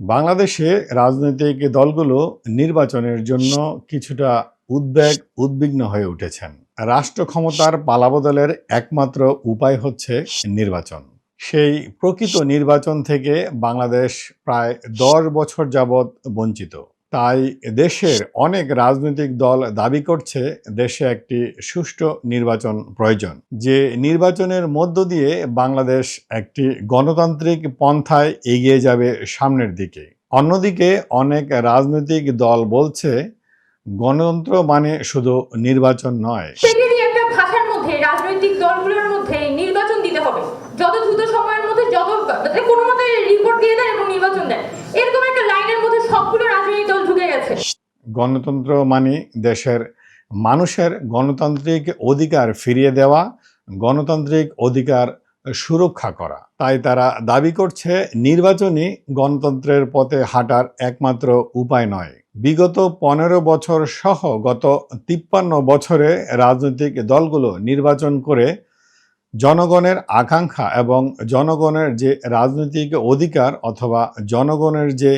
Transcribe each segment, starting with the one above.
বাংলাদেশে রাজনৈতিক দলগুলো নির্বাচনের জন্য কিছুটা উদ্বেগ, উদ্বিগ্ন হয়ে উঠেছেন। রাষ্ট্র ক্ষমতার পালাবদলের একমাত্র উপায় হচ্ছে নির্বাচন। সেই প্রকৃত নির্বাচন থেকে বাংলাদেশ প্রায় দশ বছর যাবৎ বঞ্চিত। তাই দেশের অনেক রাজনৈতিক দল দাবি করছে দেশে একটি সুষ্ঠু নির্বাচন প্রয়োজন। যে নির্বাচনের মধ্য দিয়ে বাংলাদেশ একটি গণতান্ত্রিক পন্থায় এগিয়ে যাবে সামনের দিকে। অন্যদিকে অনেক রাজনৈতিক দল বলছে, গণতন্ত্র মানে শুধু নির্বাচন নয়। একটা ভাষার মধ্যে, রাজনৈতিক দলগুলোর মধ্যে নির্বাচন দিতে হবে। যত দ্রুত সময়ের মধ্যে, যত কোনো মতে রিপোর্ট দিয়ে দেয় গণতন্ত্র মানে দেশের মানুষের গণতান্ত্রিক অধিকার ফিরিয়ে দেওয়া, গণতান্ত্রিক অধিকার সুরক্ষা করা। তাই তারা দাবি করছে নির্বাচনই গণতন্ত্রের পথে হাঁটার একমাত্র উপায় নয়। বিগত পনেরো বছর সহ গত তিপ্পান্ন বছরে রাজনৈতিক দলগুলো নির্বাচন করে জনগণের আকাঙ্ক্ষা এবং জনগণের যে রাজনৈতিক অধিকার অথবা জনগণের যে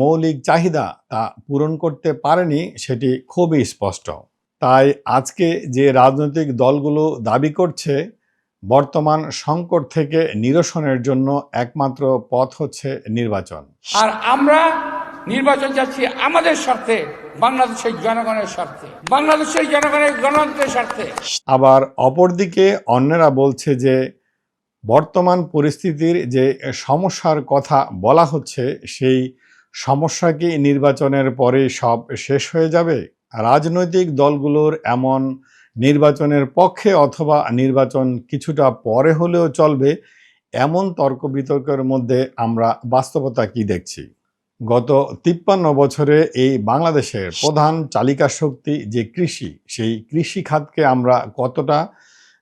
মৌলিক চাহিদা তা পূরণ করতে পারেনি সেটি খুবই স্পষ্ট। তাই আজকে যে রাজনৈতিক দলগুলো দাবি করছে বর্তমান সংকট থেকে নিরসনের জন্য একমাত্র পথ হচ্ছে নির্বাচন। আর আমরা নির্বাচন যাচ্ছি আমাদের স্বার্থে বাংলাদেশের জনগণের স্বার্থে বাংলাদেশের জনগণের গণতন্ত্রের স্বার্থে। আবার অপরদিকে অন্যরা বলছে যে বর্তমান পরিস্থিতির যে সমস্যার কথা বলা হচ্ছে সেই সমস্যা কি নির্বাচনের পরে সব শেষ হয়ে যাবে? রাজনৈতিক দলগুলোর এমন নির্বাচনের পক্ষে অথবা নির্বাচন কিছুটা পরে হলেও চলবে, এমন তর্ক বিতর্কের মধ্যে আমরা বাস্তবতা কি দেখছি? গত তিপ্পান্ন বছরে এই বাংলাদেশের প্রধান চালিকা শক্তি যে কৃষি, সেই কৃষি খাতকে আমরা কতটা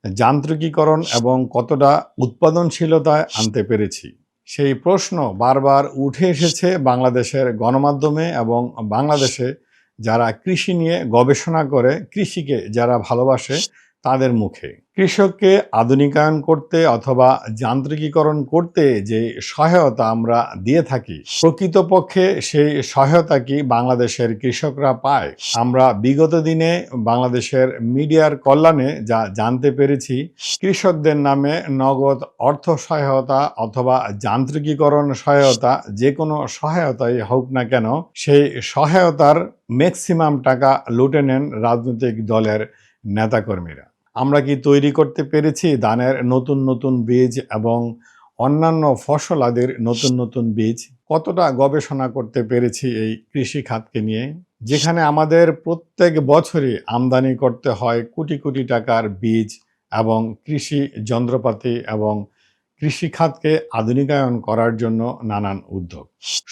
যান্ত্রিকীকরণ এবং কতটা উৎপাদনশীলতায় আনতে পেরেছি? সেই প্রশ্ন বারবার উঠে এসেছে বাংলাদেশের গণমাধ্যমে এবং বাংলাদেশে যারা কৃষি নিয়ে গবেষণা করে, কৃষিকে যারা ভালোবাসে, তাদের মুখে। কৃষককে আধুনিকায়ন করতে অথবা যান্ত্রিকীকরণ করতে যে সহায়তা আমরা দিয়ে থাকি, প্রকৃতপক্ষে সেই সহায়তা কি বাংলাদেশের কৃষকরা পায়? আমরা বিগত দিনে বাংলাদেশের মিডিয়ার কল্যাণে যা জানতে পেরেছি, কৃষকদের নামে নগদ অর্থ সহায়তা অথবা যান্ত্রিকীকরণ সহায়তা যে কোনো সহায়তাই হোক না কেন, সেই সহায়তার ম্যাক্সিমাম টাকা লুটে নেন রাজনৈতিক দলের নেতাকর্মীরা। আমরা কি তৈরি করতে পেরেছি? ধানের নতুন নতুন বীজ এবং অন্যান্য ফসল আদির নতুন নতুন বীজ কতটা গবেষণা করতে পেরেছি এই কৃষি খাতকে নিয়ে? যেখানে আমাদের প্রত্যেক বছরই আমদানি করতে হয় কোটি কোটি টাকার বীজ এবং কৃষি যন্ত্রপাতি এবং কৃষি খাতকে আধুনিকায়ন করার জন্য নানান উদ্যোগ।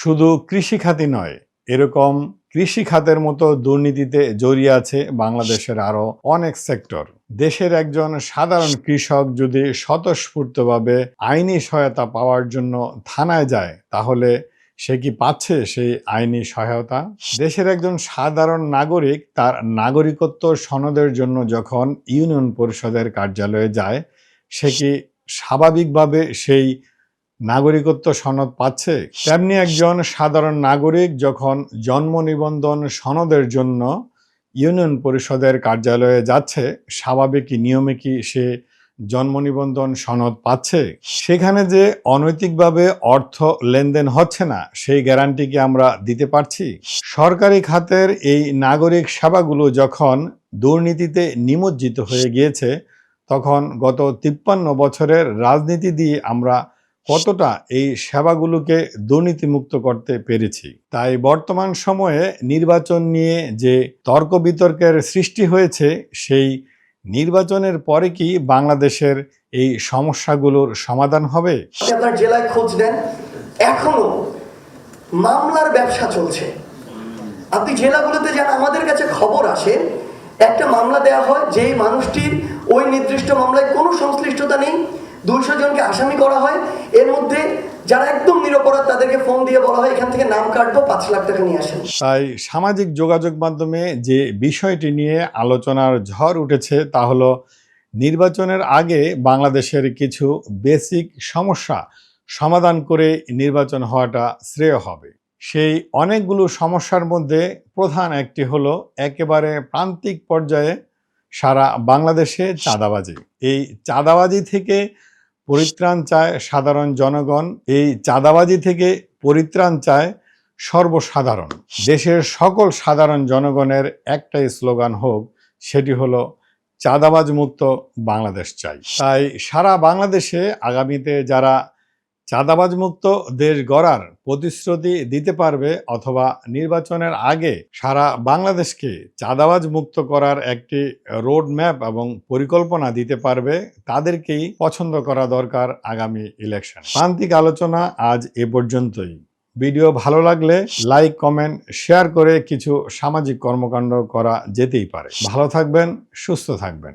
শুধু কৃষি খাতই নয়, এরকম কৃষি খাতের মতো দুর্নীতিতে জড়িয়ে আছে বাংলাদেশের আরও অনেক সেক্টর। দেশের একজন সাধারণ কৃষক যদি স্বতঃস্ফূর্তভাবে আইনি সহায়তা পাওয়ার জন্য থানায় যায়, তাহলে সে কি পাচ্ছে সেই আইনি সহায়তা? দেশের একজন সাধারণ নাগরিক তার নাগরিকত্ব সনদের জন্য যখন ইউনিয়ন পরিষদের কার্যালয়ে যায়, সে কি স্বাভাবিকভাবে সেই নাগরিকত্ব সনদ পাচ্ছে? তেমনি একজন সাধারণ নাগরিক যখন জন্ম নিবন্ধন সনদের জন্য ইউনিয়ন পরিষদের কার্যালয়ে যাচ্ছে। স্বাভাবিক নিয়মে কি সে জন্ম নিবন্ধন সনদ পাচ্ছে? সেখানে যে অনৈতিকভাবে অর্থ লেনদেন হচ্ছে না, সেই গ্যারান্টি কি আমরা দিতে পারছি? সরকারি খাতের এই নাগরিক সেবাগুলো যখন দুর্নীতিতে নিমজ্জিত হয়ে গিয়েছে, তখন গত তিপ্পান্ন বছরের রাজনীতি দিয়ে আমরা কতটা এই সেবাগুলোকে দুর্নীতিমুক্ত করতে পেরেছি? তাই বর্তমান সময়ে নির্বাচন নিয়ে যে তর্ক বিতর্কের সৃষ্টি হয়েছে, সেই নির্বাচনের পরে কি বাংলাদেশের এই সমস্যাগুলোর সমাধান হবে? আপনি আপনার জেলায় খোঁজ দেন এখনও মামলার ব্যবসা চলছে। আপনি জেলাগুলোতে যান, আমাদের কাছে খবর আসে, একটা মামলা দেওয়া হয়, যেই মানুষটির ওই নির্দিষ্ট মামলায় কোনো সংশ্লিষ্টতা নেই দুইশো জনকে আসামি করা হয়। এর মধ্যে যারা একদম নিরপরাধ, তাদেরকে ফোন দিয়ে বলা হয়, এখান থেকে নাম কাটবো, পাঁচ লাখ টাকা নিয়ে আসেন। তাই সামাজিক যোগাযোগ মাধ্যমে যে বিষয়টি নিয়ে আলোচনার ঝড় উঠেছে, তা হলো নির্বাচনের আগে বাংলাদেশের কিছু বেসিক সমস্যা সমাধান করে নির্বাচন হওয়াটা শ্রেয় হবে। সেই অনেকগুলো সমস্যার মধ্যে প্রধান একটি হলো একেবারে প্রান্তিক পর্যায়ে সারা বাংলাদেশে চাঁদাবাজি। এই চাঁদাবাজি থেকে পরিত্রাণ চায় সাধারণ জনগণ। এই চাঁদাবাজি থেকে পরিত্রাণ চায় সর্বসাধারণ। দেশের সকল সাধারণ জনগণের একটাই স্লোগান হোক, সেটি হলো চাঁদাবাজ মুক্ত বাংলাদেশ চাই। তাই সারা বাংলাদেশে আগামীতে যারা চাঁদাবাজ মুক্ত দেশ গড়ার প্রতিশ্রুতি দিতে পারবে অথবা নির্বাচনের আগে সারা বাংলাদেশকে চাঁদাবাজ মুক্ত করার একটি রোড ম্যাপ এবং পরিকল্পনা দিতে পারবে তাদেরকেই পছন্দ করা দরকার আগামী ইলেকশন। প্রান্তিক আলোচনা আজ এ পর্যন্তই। ভিডিও ভালো লাগলে লাইক, কমেন্ট, শেয়ার করে কিছু সামাজিক কর্মকাণ্ড করা যেতেই পারে। ভালো থাকবেন, সুস্থ থাকবেন।